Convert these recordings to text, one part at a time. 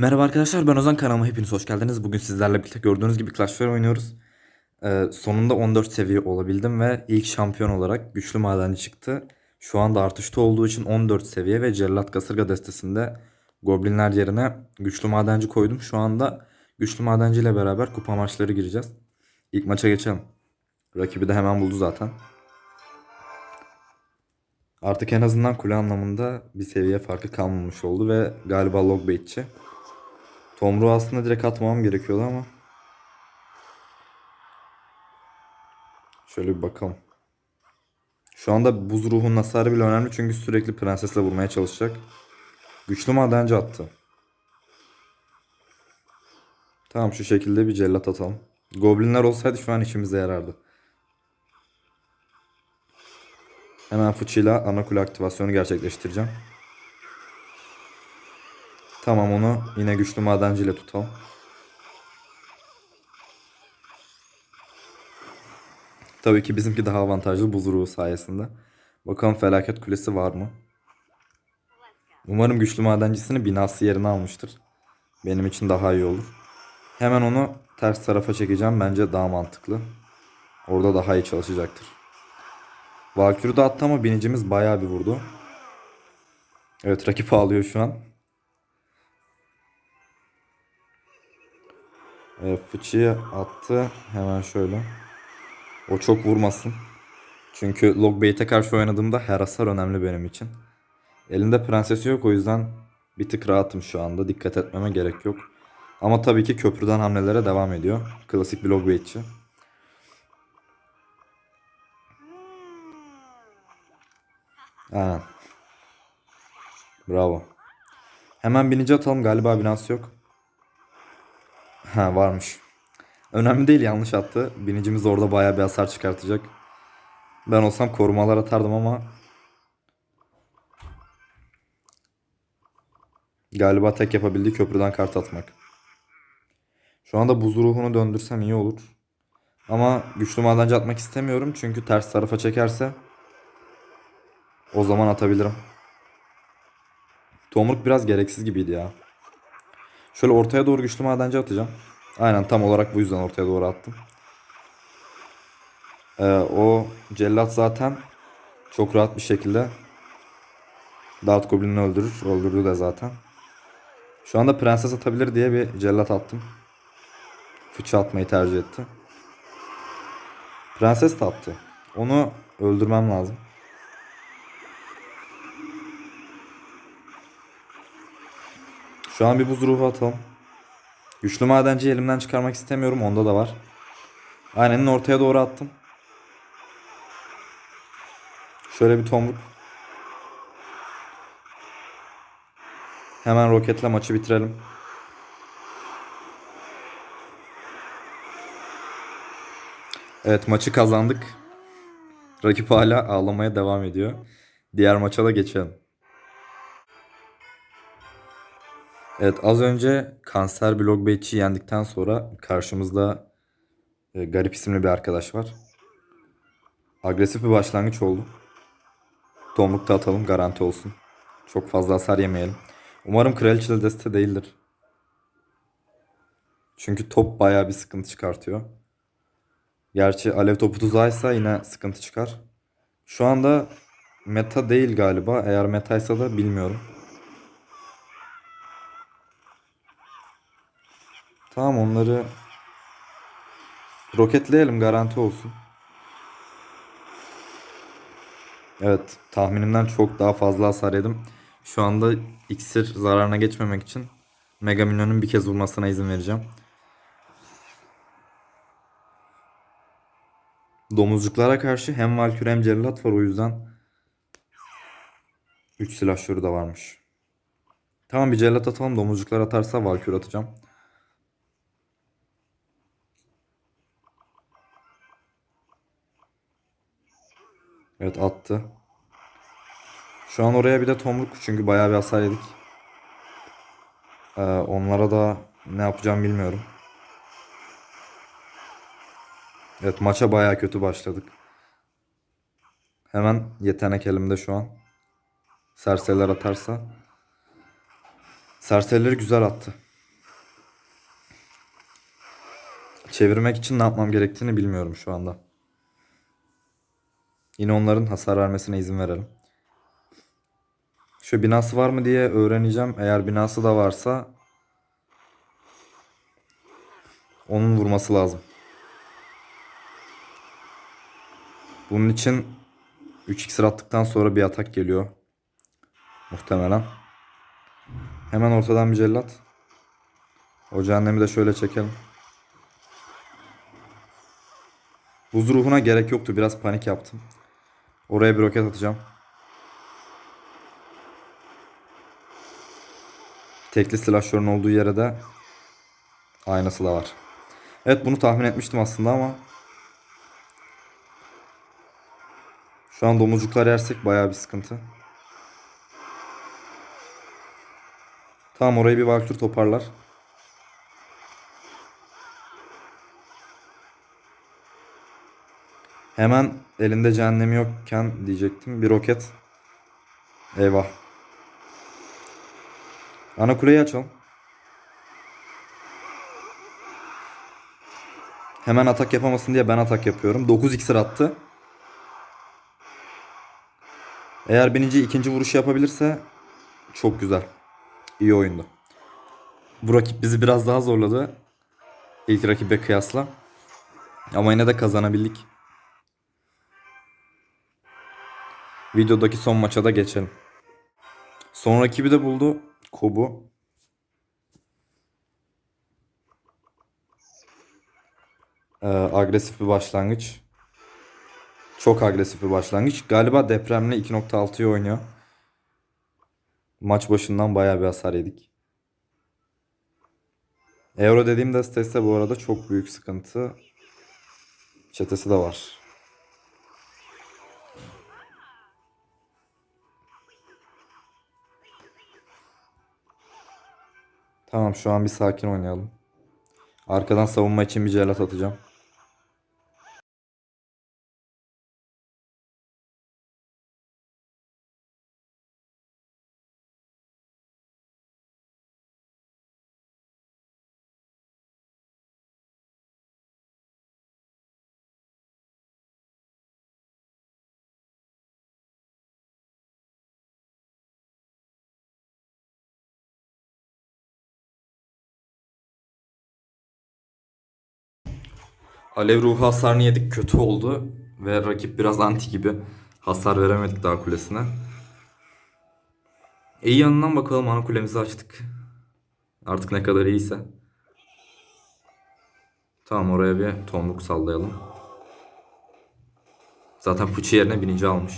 Merhaba arkadaşlar ben Ozan kanalıma hepiniz hoş geldiniz. Bugün sizlerle birlikte gördüğünüz gibi Clash Royale oynuyoruz. Ee, sonunda 14 seviye olabildim ve ilk şampiyon olarak güçlü madenci çıktı. Şu anda artışta olduğu için 14 seviye ve Cellat Kasırga destesinde Goblinler yerine güçlü madenci koydum. Şu anda güçlü madenci ile beraber kupa maçları gireceğiz. İlk maça geçelim. Rakibi de hemen buldu zaten. Artık en azından kule anlamında bir seviye farkı kalmamış oldu ve galiba logbaitçi. Tomruğu aslında direkt atmam gerekiyordu ama. Şöyle bir bakalım. Şu anda buz ruhunun hasarı bile önemli çünkü sürekli prensesle vurmaya çalışacak. Güçlü madenci attı. Tamam şu şekilde bir cellat atalım. Goblinler olsaydı şu an işimize yarardı. Hemen fıçıyla ana kule aktivasyonu gerçekleştireceğim. Tamam onu yine güçlü madenciyle tutalım. Tabii ki bizimki daha avantajlı buz sayesinde. Bakalım felaket kulesi var mı? Umarım güçlü madencisini binası yerine almıştır. Benim için daha iyi olur. Hemen onu ters tarafa çekeceğim. Bence daha mantıklı. Orada daha iyi çalışacaktır. Valkyrie de attı ama binicimiz bayağı bir vurdu. Evet rakip ağlıyor şu an. E, fıçıyı attı. Hemen şöyle. O çok vurmasın. Çünkü Logbait'e karşı oynadığımda her hasar önemli benim için. Elinde prensesi yok o yüzden bir tık rahatım şu anda. Dikkat etmeme gerek yok. Ama tabii ki köprüden hamlelere devam ediyor. Klasik bir Logbait'çi. Aynen. Bravo. Hemen binici atalım. Galiba binası yok. Ha varmış. Önemli değil yanlış attı. Binicimiz orada bayağı bir hasar çıkartacak. Ben olsam korumalar atardım ama galiba tek yapabildiği köprüden kart atmak. Şu anda buz ruhunu döndürsem iyi olur. Ama güçlü madenci atmak istemiyorum çünkü ters tarafa çekerse o zaman atabilirim. Tomruk biraz gereksiz gibiydi ya. Şöyle ortaya doğru güçlü madenci atacağım. Aynen tam olarak bu yüzden ortaya doğru attım. Ee, o cellat zaten çok rahat bir şekilde Dart Goblin'i öldürür. Öldürdü de zaten. Şu anda prenses atabilir diye bir cellat attım. Fıçı atmayı tercih etti. Prenses de attı. Onu öldürmem lazım. Şu an bir buz ruhu atalım. Güçlü madenci elimden çıkarmak istemiyorum. Onda da var. Aynen ortaya doğru attım. Şöyle bir tomruk. Hemen roketle maçı bitirelim. Evet maçı kazandık. Rakip hala ağlamaya devam ediyor. Diğer maça da geçelim. Evet az önce kanser blog Beyç'i yendikten sonra karşımızda e, garip isimli bir arkadaş var. Agresif bir başlangıç oldu. Tomruk da atalım garanti olsun. Çok fazla hasar yemeyelim. Umarım kraliçeli deste değildir. Çünkü top bayağı bir sıkıntı çıkartıyor. Gerçi alev topu tuzağıysa yine sıkıntı çıkar. Şu anda meta değil galiba. Eğer metaysa da bilmiyorum. Tamam onları roketleyelim garanti olsun. Evet tahminimden çok daha fazla hasar yedim. Şu anda iksir zararına geçmemek için Mega Minyon'un bir kez vurmasına izin vereceğim. Domuzcuklara karşı hem Valkyrie hem Cellat var o yüzden 3 silahşörü de varmış. Tamam bir Cellat atalım domuzcuklar atarsa Valkyrie atacağım. Evet attı. Şu an oraya bir de tomruk çünkü bayağı bir hasar yedik. Ee, onlara da ne yapacağım bilmiyorum. Evet maça bayağı kötü başladık. Hemen yetenek elimde şu an. Serseriler atarsa. Serserileri güzel attı. Çevirmek için ne yapmam gerektiğini bilmiyorum şu anda. Yine onların hasar vermesine izin verelim. Şu binası var mı diye öğreneceğim. Eğer binası da varsa onun vurması lazım. Bunun için 3 iksir attıktan sonra bir atak geliyor. Muhtemelen. Hemen ortadan bir cellat. O cehennemi de şöyle çekelim. Buz ruhuna gerek yoktu. Biraz panik yaptım. Oraya bir roket atacağım. Tekli silahşörün olduğu yere de aynası da var. Evet bunu tahmin etmiştim aslında ama şu an domuzcuklar yersek bayağı bir sıkıntı. Tamam orayı bir valkür toparlar. Hemen elinde cehennemi yokken diyecektim. Bir roket. Eyvah. Ana kuleyi açalım. Hemen atak yapamasın diye ben atak yapıyorum. 9 iksir attı. Eğer bininci ikinci vuruşu yapabilirse çok güzel. İyi oyundu. Bu rakip bizi biraz daha zorladı. İlk rakibe kıyasla. Ama yine de kazanabildik. Videodaki son maça da geçelim. Son rakibi de buldu. Kobu. Ee, agresif bir başlangıç. Çok agresif bir başlangıç. Galiba depremle 2.6'yı oynuyor. Maç başından bayağı bir hasar yedik. Euro dediğim destesi bu arada çok büyük sıkıntı. Çetesi de var. Tamam şu an bir sakin oynayalım. Arkadan savunma için bir celat atacağım. Alev ruhu hasarını yedik kötü oldu. Ve rakip biraz anti gibi. Hasar veremedik daha kulesine. İyi yanından bakalım ana kulemizi açtık. Artık ne kadar iyiyse. Tamam oraya bir tomruk sallayalım. Zaten fıçı yerine binici almış.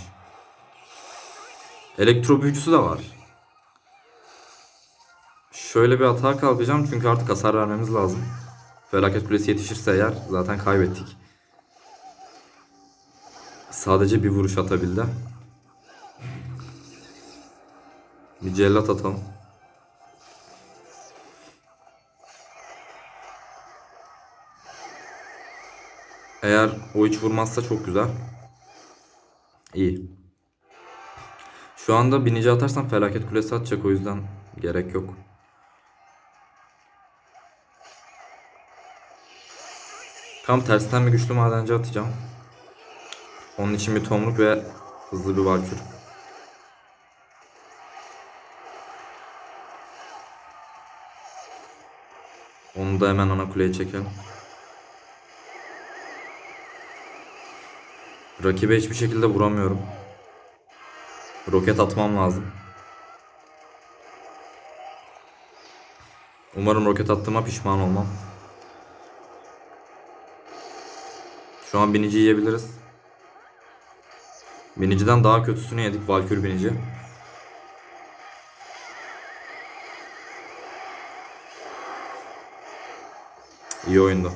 Elektro büyücüsü de var. Şöyle bir atağa kalkacağım çünkü artık hasar vermemiz lazım. Felaket kulesi yetişirse eğer zaten kaybettik. Sadece bir vuruş atabildi. Bir cellat atalım. Eğer o hiç vurmazsa çok güzel. İyi. Şu anda binici atarsam felaket kulesi atacak o yüzden gerek yok. Tam tersten bir güçlü madenci atacağım. Onun için bir tomruk ve hızlı bir valkür. Onu da hemen ana kuleye çekelim. Rakibe hiçbir şekilde vuramıyorum. Roket atmam lazım. Umarım roket attığıma pişman olmam. Şu an binici yiyebiliriz. Biniciden daha kötüsünü yedik Valkür binici. İyi oyundu.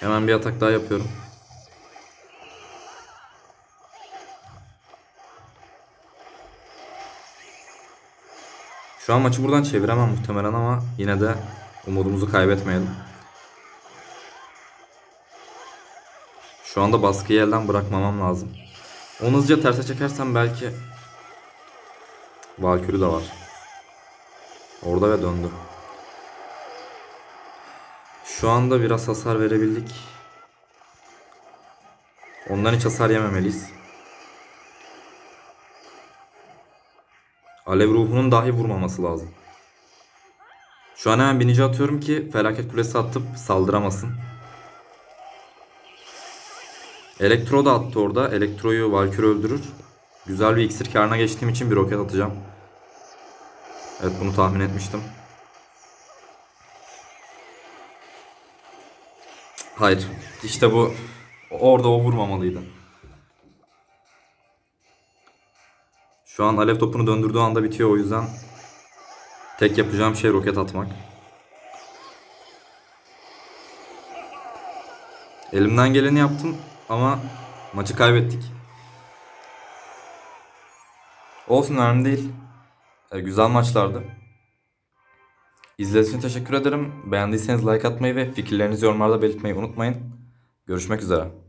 Hemen bir atak daha yapıyorum. Şu an maçı buradan çeviremem muhtemelen ama yine de umudumuzu kaybetmeyelim. Şu anda baskıyı elden bırakmamam lazım. Onu hızlıca terse çekersem belki Valkürü de var. Orada ve döndü. Şu anda biraz hasar verebildik. Ondan hiç hasar yememeliyiz. Alev ruhunun dahi vurmaması lazım. Şu an hemen binici atıyorum ki felaket kulesi atıp saldıramasın. Elektro da attı orada. Elektroyu Valkyrie öldürür. Güzel bir iksir karına geçtiğim için bir roket atacağım. Evet bunu tahmin etmiştim. Hayır. İşte bu. Orada o vurmamalıydı. Şu an alev topunu döndürdüğü anda bitiyor o yüzden tek yapacağım şey roket atmak. Elimden geleni yaptım ama maçı kaybettik. Olsun önemli değil. E, güzel maçlardı. İzlediğiniz için teşekkür ederim. Beğendiyseniz like atmayı ve fikirlerinizi yorumlarda belirtmeyi unutmayın. Görüşmek üzere.